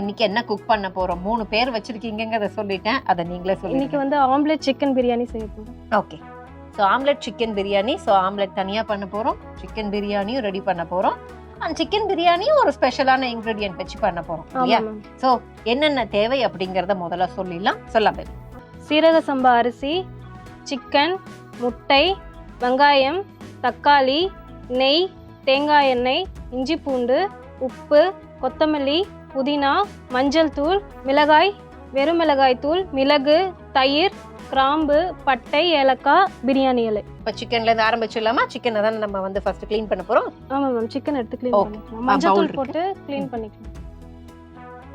இன்னைக்கு என்ன குக் பண்ண போறோம்? மூணு பேர் வச்சிருக்கீங்கங்கிறத சொல்லிட்டேன். அதை நீங்களே இன்னைக்கு சொல்லிட்டு வந்து ஆம்லெட் சிக்கன் பிரியாணி செய்ய போறோம். Okay so omelette chicken biryani so omelette தனியாக பண்ண போகிறோம் சிக்கன் பிரியாணியும் ரெடி பண்ண போகிறோம் அண்ட் சிக்கன் பிரியாணியும் ஒரு ஸ்பெஷலான இன்க்ரீடியன்ட் வச்சு பண்ண போகிறோம் இல்லையா? ஸோ என்னென்ன தேவை அப்படிங்கிறத முதல்ல சொல்லிடலாம். சொல்லாமே சீரக சம்பா அரிசி சிக்கன் முட்டை வெங்காயம் தக்காளி நெய் தேங்காய் எண்ணெய் இஞ்சி பூண்டு உப்பு கொத்தமல்லி புதினா மஞ்சள் தூள் மிளகாய் வெறும் மிளகாய் தூள் மிளகு தயிர் கிராம்பு பட்டை ஏலக்காய் பிரியாணி இலை. இப்போ சிக்கன்லேருந்து ஆரம்பிச்சிடலாமா? சிக்கனை தானே நம்ம வந்து ஃபர்ஸ்ட் க்ளீன் பண்ண போகிறோம் ஆமா மேம் சிக்கன் எடுத்து க்ளீன். பண்ணிக்கலாம். மஞ்சள் தூள். போட்டு க்ளீன் பண்ணிக்கலாம்.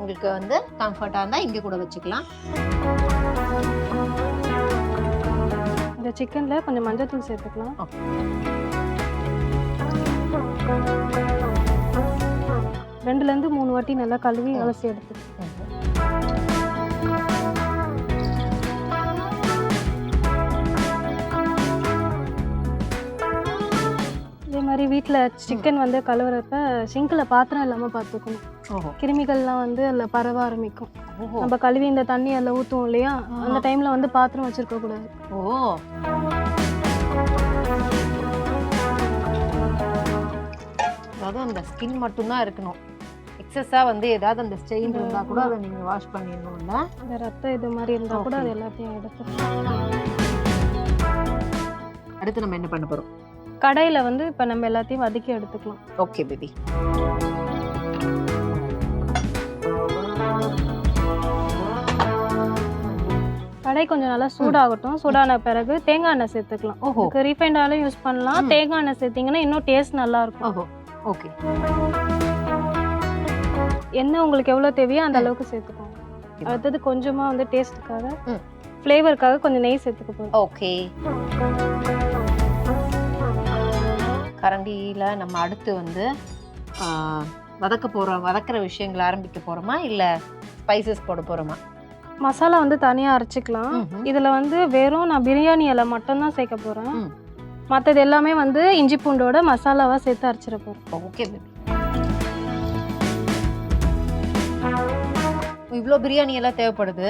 உங்களுக்கு வந்து கம்ஃபர்ட்டாக இருந்தால் இங்கே கூட வச்சுக்கலாம். இந்த சிக்கன்ல கொஞ்சம் மஞ்சள் தூள் சேர்த்துக்கலாம். ரெண்டுல இருந்து மூணு வாட்டி நல்லா கழுவி. அலசி எடுத்து இதே மாதிரி வீட்டில் சிக்கன் வந்து கழுவுறப்ப சிங்கில் பாத்திரம் இல்லாமல் பார்த்துக்கணும் கிருமிகள்லாம் வந்து அதில் பரவ ஆரம்பிக்கும். நம்ம கழுவி இந்த தண்ணி அதில் ஊற்றுவோம் இல்லையா? அந்த டைமில் வந்து பாத்திரம் வச்சிருக்க கூடாது. ஓ அதாவது அந்த ஸ்கின் மட்டும்தான் இருக்கணும். எக்ஸஸாக வந்து ஏதாவது அந்த ஸ்டெயின் இருந்தால் கூட அதை நீங்கள் வாஷ் பண்ணிடணும்ல. இந்த ரத்தம் இது மாதிரி இருந்தால் கூட அது. எல்லாத்தையும் எடுத்து. அடுத்து நம்ம என்ன பண்ண போகிறோம் கடையில் வந்து இப்போ நம்ம எல்லாத்தையும் வதக்கி எடுத்துக்கலாம். ஓகே பேபி கடை கொஞ்சம் நல்லா சூடாகட்டும். சூடான பிறகு தேங்காய் எண்ணெய் சேர்த்துக்கலாம். ஓஹோ. ரீஃபைண்ட் ஆயிலும் யூஸ் பண்ணலாம். தேங்காய் எண்ணெய் சேர்த்தீங்கன்னா இன்னும் டேஸ்ட் நல்லா இருக்கும். ஓகே எண்ணெய் உங்களுக்கு எவ்வளோ தேவையோ அந்த. அளவுக்கு சேர்த்துக்கோங்க. அடுத்தது கொஞ்சமா வந்து டேஸ்ட்டுக்காக. ஃப்ளேவருக்காக கொஞ்சம் நெய் சேர்த்துக்க போகிறோம் ஓகே. கரண்டியில் நம்ம அடுத்து வந்து வதக்க போகிறோம் வதக்குற விஷயங்களை ஆரம்பிக்க போகிறோமா இல்லை ஸ்பைசஸ் போட போகிறோமா மசாலா வந்து தனியாக அரைச்சிக்கலாம். இதில் வந்து வெறும் நான் பிரியாணி இலை மட்டும்தான் சேர்க்க போகிறேன். மற்றது எல்லாமே வந்து இஞ்சி பூண்டோட மசாலாவாக சேர்த்து அரைச்சிட போகிறேன் ஓகே பேபி இவ்வளோ பிரியாணி எல்லாம் தேவைப்படுது?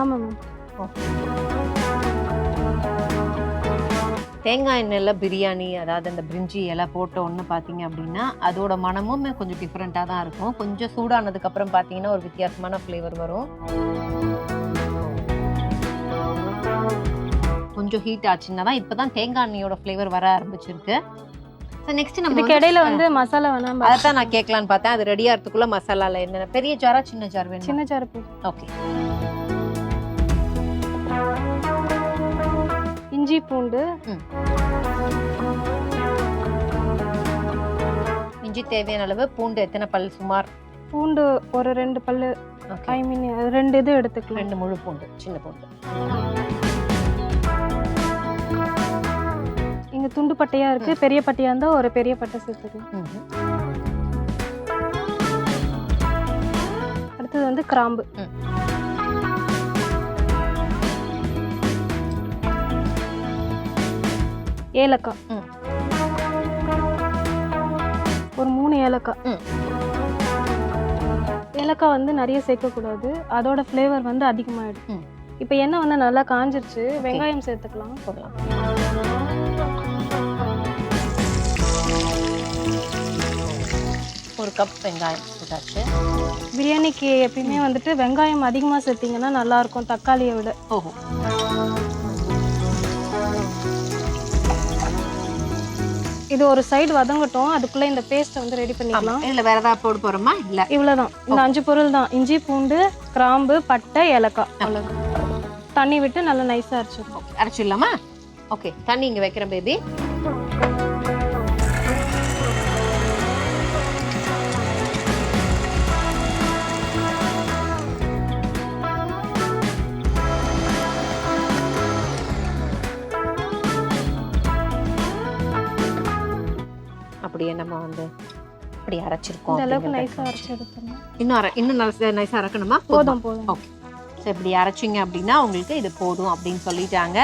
ஆமாம் மேம் தேங்காய் எண்ணெயில் பிரியாணி அதாவது அந்த பிரிஞ்சி எல்லாம் போட்ட ஒன்று பார்த்தீங்க அப்படின்னா அதோட மனமும் கொஞ்சம் டிஃப்ரெண்ட்டாக தான் இருக்கும். கொஞ்சம் சூடானதுக்கப்புறம் பார்த்தீங்கன்னா ஒரு வித்தியாசமான ஃப்ளேவர் வரும். கொஞ்சம் ஹீட் ஆச்சுன்னா தான் இப்போ தான் தேங்காய் எண்ணெயோட ஃப்ளேவர் வர ஆரம்பிச்சிருக்கு. ஸோ நெக்ஸ்ட் நம்ம இதுக்கு இடையில வந்து மசாலா வேணாம் அதை தான் நான் கேட்கலான்னு பார்த்தேன். அது ரெடி ஆகிறதுக்குள்ள மசாலால என்னென்ன? பெரிய ஜாரா சின்ன ஜார் வேணும்? சின்ன போட்டு ஓகே இஞ்சி பூண்டு. இஞ்சி தேவையான அளவு பூண்டு எத்தனை பல் சுமார்? பூண்டு ஒரு ரெண்டு ஓகே ஐ மீன் ரெண்டு இது எடுத்துக்கலாம். ரெண்டு முழு பூண்டு சின்ன பூண்டு. இங்க துண்டு பட்டையா இருக்கு பெரிய பட்டையா இருந்தா ஒரு பெரிய பட்டை சேர்த்துக்கலாம். அடுத்தது வந்து கிராம்பு. ஏலக்காய். ஒரு மூணு ஏலக்காய். ஏலக்காய் வந்து நிறைய சேர்க்கக்கூடாது அதோட ஃப்ளேவர் வந்து அதிகமாயிடும் ம். இப்போ எண்ணெய் வந்து நல்லா காஞ்சிருச்சு வெங்காயம் சேர்த்துக்கலாம் போடலாம் ஒரு கப் வெங்காயம் போட்டாச்சு. பிரியாணிக்கு எப்பயுமே வந்துட்டு வெங்காயம் அதிகமாக சேர்த்தீங்கன்னா நல்லா இருக்கும் தக்காளியை விட. ஓஹோ. இது ஒரு சைடு வதங்கட்டும். அதுக்குள்ள இந்த பேஸ்ட்டை வந்து ரெடி பண்ணிக்கலாம் இல்ல வேற ஏதாவது போட போறோமா? இல்ல. இவ்வளவுதான். இந்த அஞ்சு பொருள் தான். இஞ்சி பூண்டு கிராம்பு பட்டை ஏலக்காய். அவ்வளவுதான். தண்ணி விட்டு நல்லா நைஸா அரைச்சிடும் ஓகே. அரைச்சிடலாமா? ஓகே. தண்ணி இங்க வைக்கிறேன் பேபி நம்ம வந்து இப்படி அரைச்சிருக்கோம் இந்த அளவுக்கு இன்னும் அரை இன்னும் அரைக்கணுமா? போதும் போதும்? ஓகே ஸோ இப்படி அரைச்சிங்க அப்படின்னா உங்களுக்கு இது போதும் அப்படின்னு சொல்லிட்டாங்க.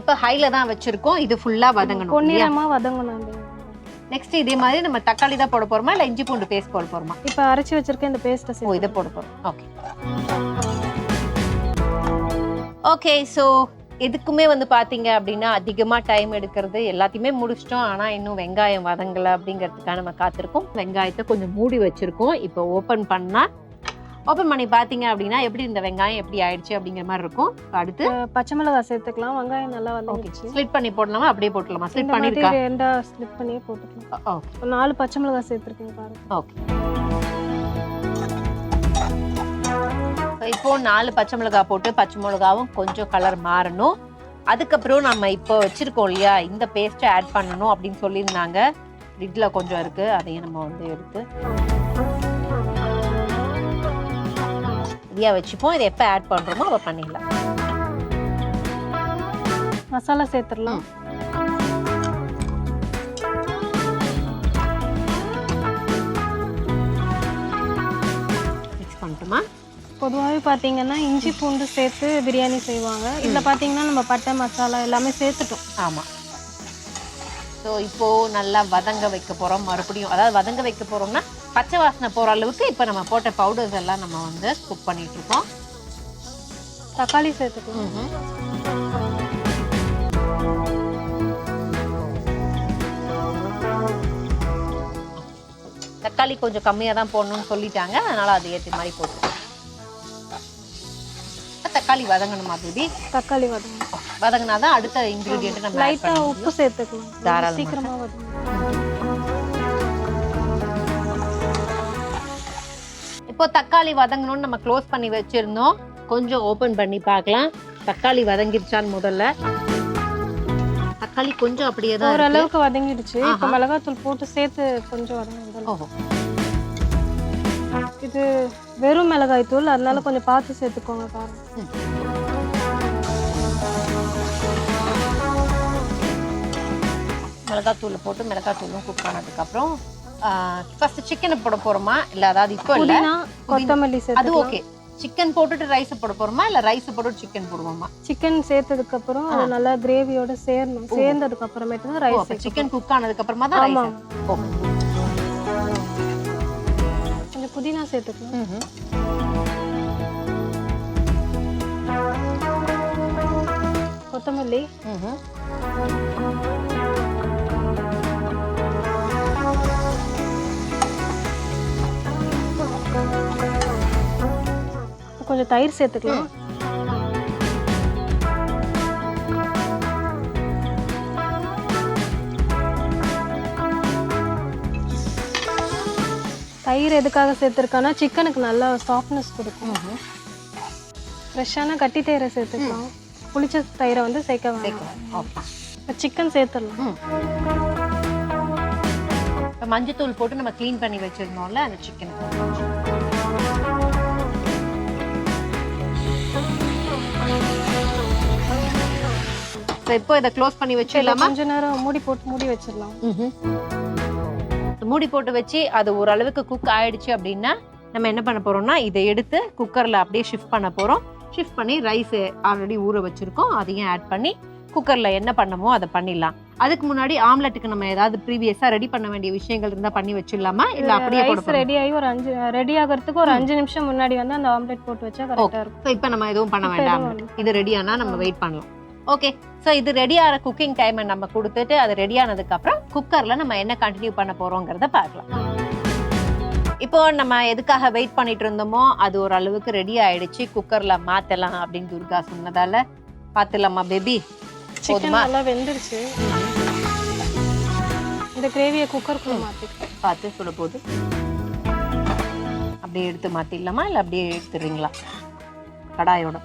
இப்போ ஹைல தான் வச்சிருக்கோம். இது ஃபுல்லா வதங்கணும் இல்லையா? பொன்னிறமா வதங்கணும் நெக்ஸ்ட் இதே. மாதிரி நம்ம தக்காளி தான் போட போறோமா? இல்ல இஞ்சி பூண்டு பேஸ்ட் போட போறோமா? இப்போ அரைச்சி வச்சிருக்க இந்த பேஸ்ட்டை ஓ இதை போட போறோம். ஓகே ஓகே ஸோ எதுக்குமே வந்து பாத்தீங்க அப்படின்னா அதிகமா டைம் எடுக்கிறது எல்லாத்தையுமே முடிச்சிட்டோம். ஆனா இன்னும் வெங்காயம் வதங்கல அப்படிங்கிறதுக்காக நம்ம காத்திருக்கோம். வெங்காயத்தை கொஞ்சம் மூடி வச்சிருக்கோம். இப்போ ஓபன் பண்ணா ஓபன் பண்ணி பாத்தீங்க அப்படின்னா எப்படி இந்த வெங்காயம் எப்படி ஆயிடுச்சு அப்படிங்கிற மாதிரி இருக்கும். அடுத்து பச்சை மிளகாய் சேர்த்துக்கலாம். வெங்காயம் நல்லா வதங்கிடுச்சு. ஸ்லிட் பண்ணி போடலாமா? அப்படியே போட்டுடலாமா? ஸ்லிட் பண்ணிருக்கா ரெண்டா ஸ்லிப் பண்ணியே போட்டுக்கலாம். நாலு பச்சை மிளகாய் சேர்த்துருக்கேன் பாருங்க. ஓகே இப்போ நாலு பச்சை மிளகாய் போட்டு பச்சை மிளகாவும் கொஞ்சம் கலர் மாறணும். அதுக்கப்புறம் நம்ம இப்போ வச்சிருக்கோம் இல்லையா இந்த பேஸ்ட்டை ஆட் பண்ணணும் அப்படின்னு சொல்லியிருந்தாங்க. ஃப்ரிட்ஜில் கொஞ்சம் இருக்கு அதையும் நம்ம வந்து எடுத்து ரெடியாக வச்சுப்போம். இதை எப்போ ஆட் பண்ணுறோமோ அப்போ பண்ணிடலாம். மசாலா சேர்த்துடலாம். மிக்ஸ் பண்ணட்டுமா? பொதுவாகவே பார்த்தீங்கன்னா இஞ்சி பூண்டு சேர்த்து பிரியாணி செய்வாங்க. இதில் பார்த்தீங்கன்னா நம்ம பட்டை மசாலா எல்லாமே சேர்த்துட்டோம். ஆமாம் ஸோ இப்போ நல்லா வதங்க வைக்க போகிறோம் மறுபடியும் அதாவது வதங்க வைக்க போகிறோம்னா பச்சை வாசனை போகிற அளவுக்கு இப்போ நம்ம போட்ட பவுடர்ஸ் எல்லாம் நம்ம வந்து குக் பண்ணிட்டு இருக்கோம் தக்காளி சேர்த்துக்கலாம். தக்காளி கொஞ்சம் கம்மியாக தான் போடணும்னு சொல்லிட்டாங்க. அதனால அதை ஏற்ற மாதிரி போட்டு தக்காளி வதங்கணுமா பேபி தக்காளி வதங்க வதங்கினா தான் அடுத்த இன்க்ரீடியன்ட் நம்ம பண்ண உப்பு சேர்த்துக்கலாம். தாராளமா. சீக்கிரமாக வதங்க இப்போ தக்காளி வதங்கணும்னு நம்ம க்ளோஸ் பண்ணி வச்சிருந்தோம். கொஞ்சம் ஓபன் பண்ணி பார்க்கலாம். தக்காளி வதங்கிருச்சான்னு முதல்ல. தக்காளி கொஞ்சம் அப்படியே தான். ஓரளவுக்கு வதங்கிடுச்சு. இப்போ. மிளகாத்தூள் போட்டு சேர்த்து கொஞ்சம் வதங்க ஓஹோ. இது வெறும் மிளகாய் தூள் அதனால கொஞ்சம் பார்த்து சேர்த்துக்கோங்க காரம் மிளகாத்தூள் போட்டு மிளகாத்தூளும் குக் பண்ணதுக்கப்புறம் ஃபர்ஸ்ட் சிக்கனை போட போறோமா? இல்ல அதாவது இப்போ இல்ல? கொத்தமல்லி அது ஓகே சிக்கன் போட்டுட்டு ரைஸ் போட போறோமா? இல்ல ரைஸ் போட்டுட்டு சிக்கன் போடுவோமா? சிக்கன் சேர்த்ததுக்கு அப்புறம் அது நல்லா கிரேவியோட சேரணும். சேர்ந்ததுக்கு அப்புறமேட்டு தான் ரைஸ் சிக்கன் குக் ஆனதுக்கு அப்புறமா தான் ரைஸ் ஓகே புதினா சேர்த்துக்கலாம் கொத்தமல்லி. கொஞ்சம் தயிர் சேர்த்துக்கலாம். தயிர் எதுக்காக சேர்த்துருக்கானா சிக்கனுக்கு நல்லா சாஃப்ட்னஸ் கொடுக்கும். ஃப்ரெஷ்ஷான கட்டி தயிரை சேர்த்துக்கலாம் புளிச்ச தயிரை வந்து சேர்க்க வேண்டாம் சிக்கன் சேர்த்துடலாம். இப்போ மஞ்சத்தூள் போட்டு நம்ம க்ளீன் பண்ணி வச்சிருந்தோம்ல அந்த சிக்கன் இப்போ இதை க்ளோஸ் பண்ணி வச்சிடலாமா? கொஞ்ச நேரம் மூடி போட்டு மூடி வச்சிடலாம். மூடி போட்டு வச்சு அது ஓரளவுக்கு குக் ஆயிடுச்சு அப்படின்னா நம்ம என்ன பண்ண போறோம்னா இதை எடுத்து குக்கர்ல அப்படியே ஷிஃப்ட் பண்ண போறோம். ஷிஃப்ட் பண்ணி ரைஸ் ஆல்ரெடி ஊற வச்சிருக்கோம். அதையும் ஆட் பண்ணி குக்கர்ல என்ன பண்ணமோ அதை பண்ணிடலாம். அதுக்கு முன்னாடி ஆம்லெட்டுக்கு நம்ம ஏதாவது ப்ரீவியஸா ரெடி பண்ண வேண்டிய விஷயங்கள் இருந்தா பண்ணி வச்சிடலாமா? இல்ல அப்படியே ரெடி ஆகி ஒரு அஞ்சு ரெடி ஆகிறதுக்கு ஒரு அஞ்சு நிமிஷம் முன்னாடி வந்து அந்த ஆம்லெட் போட்டு வச்சா கரெக்டாக இருக்கும். இப்போ நம்ம எதுவும் பண்ண வேண்டாம். இது ரெடி ஆனா நம்ம வெயிட் பண்ணலாம். ஓகே ஸோ இது ரெடி ஆகிற குக்கிங் டைமை நம்ம கொடுத்துட்டு அது ரெடி ஆனதுக்கு அப்புறம் குக்கர்ல நம்ம என்ன கண்டினியூ பண்ண போறோங்கிறத பார்க்கலாம். இப்போ நம்ம எதுக்காக வெயிட் பண்ணிட்டு இருந்தோமோ அது ஒரு அளவுக்கு ரெடி ஆயிடுச்சு. குக்கர்ல மாத்தலாம் அப்படின்னு துர்கா சொன்னதால பாத்துலாமா பேபி போதுமா? நல்லா வெந்துருச்சு. இந்த கிரேவியை குக்கருக்குள்ள மாற்றிக்கலாம் பார்த்து சுட போகுது அப்படியே எடுத்து மாத்திடலாமா இல்லை அப்படியே எடுத்துடுறீங்களா? கடாயோட.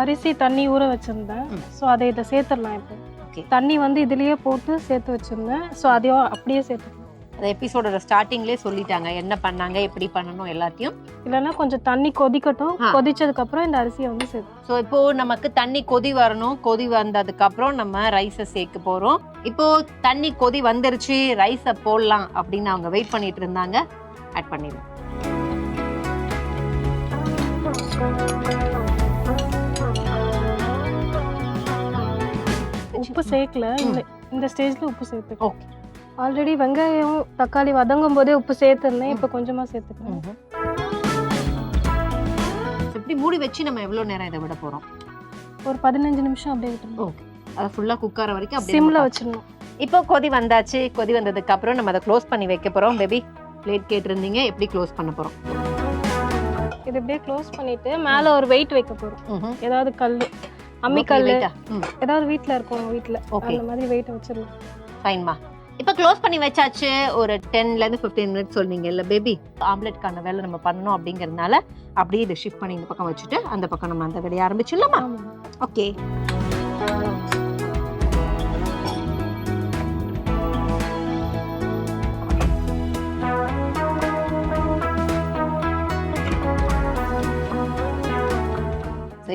அரிசி தண்ணி ஊற வச்சிருந்தேன். ஸோ அதை இதை சேர்த்துடலாம் இப்போ. ஓகே. தண்ணி வந்து இதுலயே போட்டு சேர்த்து வச்சிருந்தேன். ஸோ அதையும் அப்படியே சேர்த்துக்கலாம் அந்த எபிசோடோட ஸ்டார்டிங்லேயே சொல்லிட்டாங்க. என்ன பண்ணாங்க எப்படி பண்ணணும் எல்லாத்தையும். இல்லைன்னா கொஞ்சம் தண்ணி கொதிக்கட்டும். கொதிச்சதுக்கு அப்புறம் இந்த அரிசியை வந்து சேர்த்து ஸோ இப்போ நமக்கு தண்ணி கொதி வரணும். கொதி வந்ததுக்கு அப்புறம் நம்ம ரைஸை சேர்க்க போறோம். இப்போ தண்ணி கொதி வந்துருச்சு. ரைஸை போடலாம் அப்படின்னு அவங்க வெயிட் பண்ணிட்டு இருந்தாங்க. ஆட் பண்ணிடலாம் உப்பு சேர்க்கல. இந்த இந்த ஸ்டேஜ்ல உப்பு சேர்த்துக்கலாம் ஓகே. ஆல்ரெடி வெங்காயம் தக்காளி வதங்கும் போதே உப்பு சேர்த்துருந்தேன். இப்போ கொஞ்சமா சேர்த்துக்கிறேன் இப்படி மூடி வச்சு நம்ம எவ்வளவு நேரம் இதை விட போறோம்? ஒரு பதினஞ்சு நிமிஷம் அப்படியே விட்டுருணும் ஓகே. அது ஃபுல்லா குக்கார வரைக்கும் அப்படியே சிம்ல நம்ம வச்சிடணும். இப்போ கொதி வந்தாச்சு. கொதி வந்ததுக்கு அப்புறம் நம்ம அதை க்ளோஸ் பண்ணி வைக்க போறோம். பேபி பிளேட் கேட்டிருந்தீங்க. எப்படி க்ளோஸ் பண்ண போறோம்? இது இப்படியே க்ளோஸ் பண்ணிட்டு மேல ஒரு வெயிட் வைக்க போறோம். ஏதாவது கல் அம்மி கல் ஏதாவது வீட்ல இருக்கும் வீட்ல. ஓகே அந்த மாதிரி வெயிட் வச்சிடலாம் ஃபைன்மா இப்போ க்ளோஸ் பண்ணி வச்சாச்சு ஒரு டென்ல இருந்து ஃபிஃப்டீன் மினிட்ஸ் சொன்னீங்கல்ல பேபி ஆம்லெட்கான வேலை நம்ம பண்ணணும் அப்படிங்கறதுனால அப்படியே இதை ஷிஃப்ட் பண்ணி இந்த பக்கம் வச்சுட்டு அந்த பக்கம் நம்ம அந்த வேலையை ஆரம்பிச்சிடலாமா? ஓகே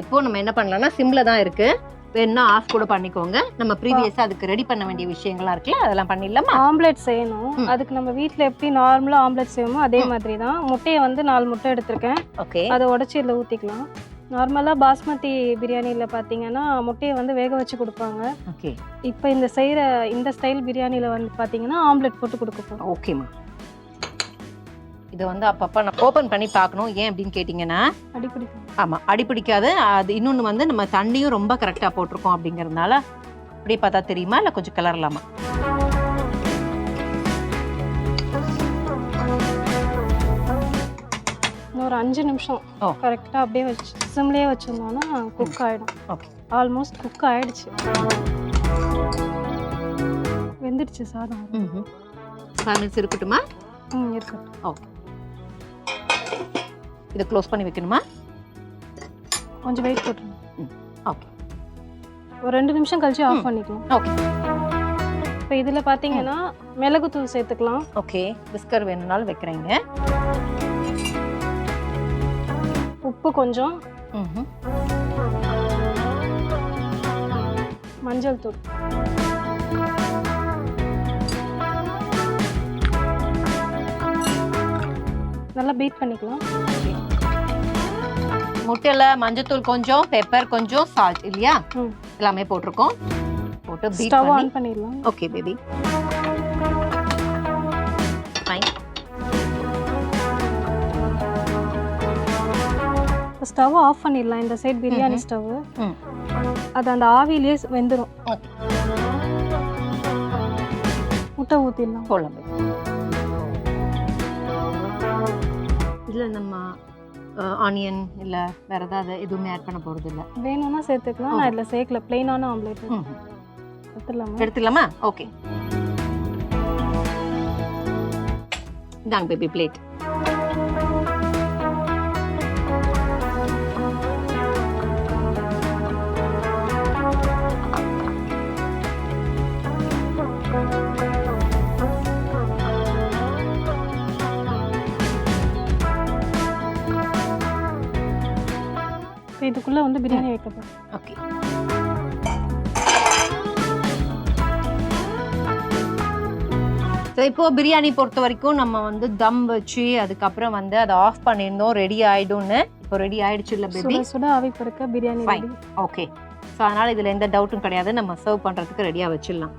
இப்போ நம்ம என்ன பண்ணலாம்னா சிம்ல தான் இருக்கு. வேணும்னா ஆஃப் கூட பண்ணிக்கோங்க. நம்ம ப்ரீவியஸா அதுக்கு ரெடி பண்ண வேண்டிய விஷயங்கள்லாம் இருக்குல்ல அதெல்லாம் பண்ணிடலாமா? ஆம்லெட் செய்யணும். அதுக்கு நம்ம வீட்ல எப்படி நார்மலா ஆம்லெட் செய்வோமோ அதே மாதிரி தான். முட்டையை வந்து நாலு முட்டை எடுத்திருக்கேன். ஓகே. அதை உடச்சி இதில் ஊற்றிக்கலாம் நார்மலாக பாஸ்மதி பிரியாணியில் பார்த்தீங்கன்னா முட்டையை வந்து வேக வச்சு கொடுப்பாங்க. ஓகே. இப்போ இந்த செய்கிற இந்த ஸ்டைல் பிரியாணியில் வந்து பார்த்தீங்கன்னா ஆம்லெட் போட்டு கொடுக்க போகிறோம் ஓகேம்மா. இதை வந்து அப்பப்போ நான் ஓப்பன் பண்ணி பார்க்கணும். ஏன் அப்படின்னு கேட்டிங்கன்னா ஆமாம் அடி பிடிக்காது அது இன்னொன்று வந்து நம்ம தண்ணியும் ரொம்ப கரெக்டாக போட்டிருக்கோம் அப்படிங்கிறதுனால அப்படியே பார்த்தா தெரியுமா? இல்லை கொஞ்சம் கிளறலாமா இன்னொரு அஞ்சு நிமிஷம். கரெக்டாக அப்படியே வச்சு சிம்லேயே வச்சுருந்தோன்னா குக் ஆகிடும் ஓகே. ஆல்மோஸ்ட் குக் ஆயிடுச்சு. வெந்துடுச்சு சாதம். மினிட்ஸ் இருக்கட்டுமா ம் இருக்கட்டும். ஓகே. இதை க்ளோஸ் பண்ணி வைக்கணுமா? கொஞ்சம் வெயிட் போட்டுருங்க. ஓகே ஒரு ரெண்டு நிமிஷம் கழிச்சு. ஆஃப் பண்ணிக்கலாம். ஓகே இப்போ இதில் பார்த்தீங்கன்னா மிளகுத்தூள் சேர்த்துக்கலாம். ஓகே பிஸ்கர் வேணும்னாலும் வைக்கிறேங்க. உப்பு கொஞ்சம். மஞ்சள் தூள். நல்லா பீட் பண்ணிக்கலாம். முட்டையில் மஞ்சத்தூள் கொஞ்சம் பெப்பர் கொஞ்சம் சால்ட் இல்லையா? எல்லாமே போட்டிருக்கோம். போட்டு பீட் ஸ்டவ் பண்ணி. ஆன் பண்ணிடலாம். Okay baby fine stove off பண்ணிடலாம். இந்த சைடு பிரியாணி ஸ்டவ் ம். அது அந்த ஆவிலேயே வெந்துடும் முட்டை ஊற்றிடலாம் போடலாம் baby. இதுல நம்ம ஆனியன் இல்ல வேற ஏதாவது எதுவுமே ஆட் பண்ண போறது இல்ல வேணும்னா சேர்த்துக்கலாம். நான் இதில் சேர்க்கல. பிளெயினான ஆம்லேட். எடுத்துடலாமா? எடுத்துக்கலாமா ஓகே இந்தாங்க பேபி பிளேட் இதுக்குள்ளே வந்து பிரியாணி வைக்க போகிறோம் ஓகே. ஸோ இப்போ பிரியாணி பொறுத்த வரைக்கும் நம்ம வந்து தம் வச்சு அதுக்கப்புறம் வந்து அதை ஆஃப் பண்ணியிருந்தோம் ரெடி ஆயிடும்னு. இப்போ ரெடி ஆயிடுச்சு இல்ல பேபி சுட ஆவி பறக்க பிரியாணி. ஓகே ஸோ அதனால இதுல எந்த டவுட்டும் கிடையாது. நம்ம சர்வ் பண்றதுக்கு ரெடியா வச்சிடலாம்.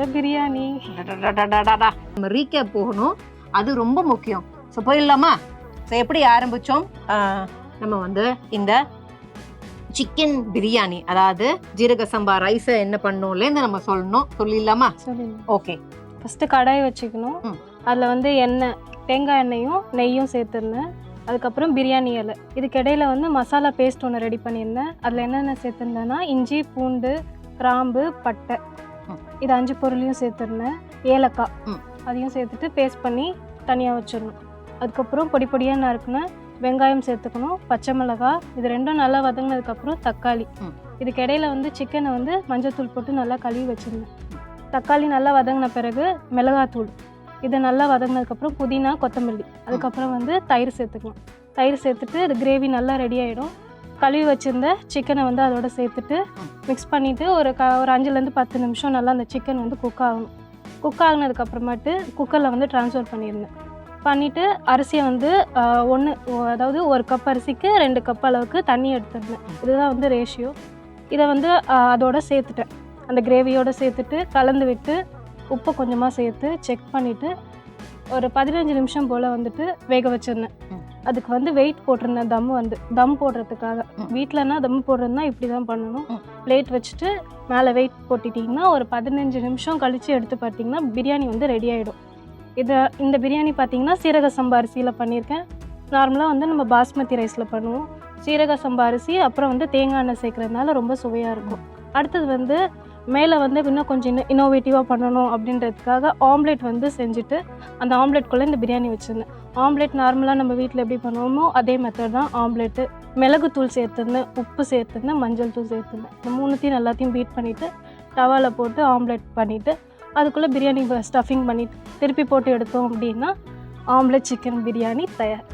ஆம்லெட்டுக்குள்ள பிரியாணி. நம்ம ரீகேப் போகணும். அது ரொம்ப முக்கியம். ஸோ போயிடலாமா? ஸோ எப்படி ஆரம்பிச்சோம்? ஆஹ், நம்ம வந்து இந்த சிக்கன் பிரியாணி அதாவது ஜீரக சம்பா ரைஸை என்ன பண்ணோம்லேருந்து நம்ம சொல்லணும். சொல்லிடலாமா? ஓகே ஃபஸ்ட்டு கடாய் வச்சுக்கணும். அதில் வந்து எண்ணெய் தேங்காய் எண்ணெயும் நெய்யும் சேர்த்துருந்தேன். அதுக்கப்புறம் பிரியாணி இலை. இதுக்கு இடையில வந்து மசாலா பேஸ்ட் ஒன்று ரெடி பண்ணியிருந்தேன். அதில் என்னென்ன சேர்த்துருந்தேன்னா இஞ்சி பூண்டு கிராம்பு பட்டை. இது அஞ்சு பொருளையும் சேர்த்துருந்தேன். ஏலக்காய். அதையும் சேர்த்துட்டு பேஸ்ட் பண்ணி தனியாக வச்சிடணும். அதுக்கப்புறம் பொடி பொடியாக நறுக்குன வெங்காயம் சேர்த்துக்கணும் பச்சை மிளகாய். இது ரெண்டும் நல்லா வதங்கினதுக்கப்புறம் தக்காளி. இதுக்கு இடையில வந்து சிக்கனை வந்து மஞ்சத்தூள் போட்டு நல்லா கழுவி வச்சிருந்தேன். தக்காளி நல்லா வதங்கின பிறகு மிளகாத்தூள். இது நல்லா வதங்கினதுக்கப்புறம் புதினா கொத்தமல்லி. அதுக்கப்புறம் வந்து தயிர் சேர்த்துக்கலாம் தயிர் சேர்த்துட்டு கிரேவி நல்லா ரெடி ஆகிடும் கழுவி வச்சுருந்த சிக்கனை வந்து அதோட சேர்த்துட்டு மிக்ஸ் பண்ணிவிட்டு ஒரு க ஒரு அஞ்சுலேருந்து பத்து நிமிஷம் நல்லா அந்த சிக்கன் வந்து குக் ஆகணும். குக் ஆகினதுக்கப்புறமேட்டு குக்கரில் வந்து ட்ரான்ஸ்ஃபர் பண்ணியிருந்தேன் பண்ணிவிட்டு அரிசியை வந்து ஒன்று அதாவது ஒரு கப் அரிசிக்கு ரெண்டு கப் அளவுக்கு தண்ணி எடுத்துருந்தேன். இதுதான் வந்து ரேஷியோ இதை வந்து அதோட சேர்த்துட்டேன். அந்த கிரேவியோடு சேர்த்துட்டு கலந்து விட்டு உப்பு கொஞ்சமாக சேர்த்து செக் பண்ணிவிட்டு ஒரு பதினஞ்சு நிமிஷம் போல் வந்துட்டு வேக வச்சிருந்தேன். அதுக்கு வந்து வெயிட் போட்டிருந்தேன் தம் வந்து தம் போடுறதுக்காக. வீட்டிலனா தம் போடுறதுனா இப்படி தான் பண்ணணும். பிளேட் வச்சுட்டு மேலே வெயிட் போட்டுட்டிங்கன்னா ஒரு பதினஞ்சு நிமிஷம் கழித்து எடுத்து பார்த்தீங்கன்னா பிரியாணி வந்து ரெடி ஆகிடும் இதை இந்த பிரியாணி பார்த்தீங்கன்னா சீரக சம்பா அரிசியில் பண்ணியிருக்கேன். நார்மலாக வந்து நம்ம பாஸ்மதி ரைஸில் பண்ணுவோம். சீரக சம்பா அரிசி அப்புறம் வந்து தேங்காய் எண்ணெய் சேர்க்கறதுனால ரொம்ப சுவையாக இருக்கும். அடுத்தது வந்து மேலே வந்து இன்னும் கொஞ்சம் இன்னும் இன்னோவேட்டிவாக பண்ணணும் அப்படின்றதுக்காக ஆம்லேட் வந்து செஞ்சுட்டு அந்த ஆம்லேட்குள்ளே இந்த பிரியாணி வச்சுருந்தேன். ஆம்லேட் நார்மலாக நம்ம வீட்டில் எப்படி பண்ணுவோமோ அதே மெத்தட் தான் ஆம்லேட்டு மிளகுத்தூள் சேர்த்துருந்தேன் உப்பு சேர்த்துருந்தேன் மஞ்சள் தூள் சேர்த்துருந்தேன். இந்த மூணுத்தையும் எல்லாத்தையும் பீட் பண்ணிவிட்டு டவாவில் போட்டு ஆம்லேட் பண்ணிவிட்டு அதுக்குள்ளே பிரியாணி ஸ்டஃபிங் பண்ணிட்டு திருப்பி போட்டு எடுத்தோம் அப்படின்னா ஆம்லேட் சிக்கன் பிரியாணி தயார்.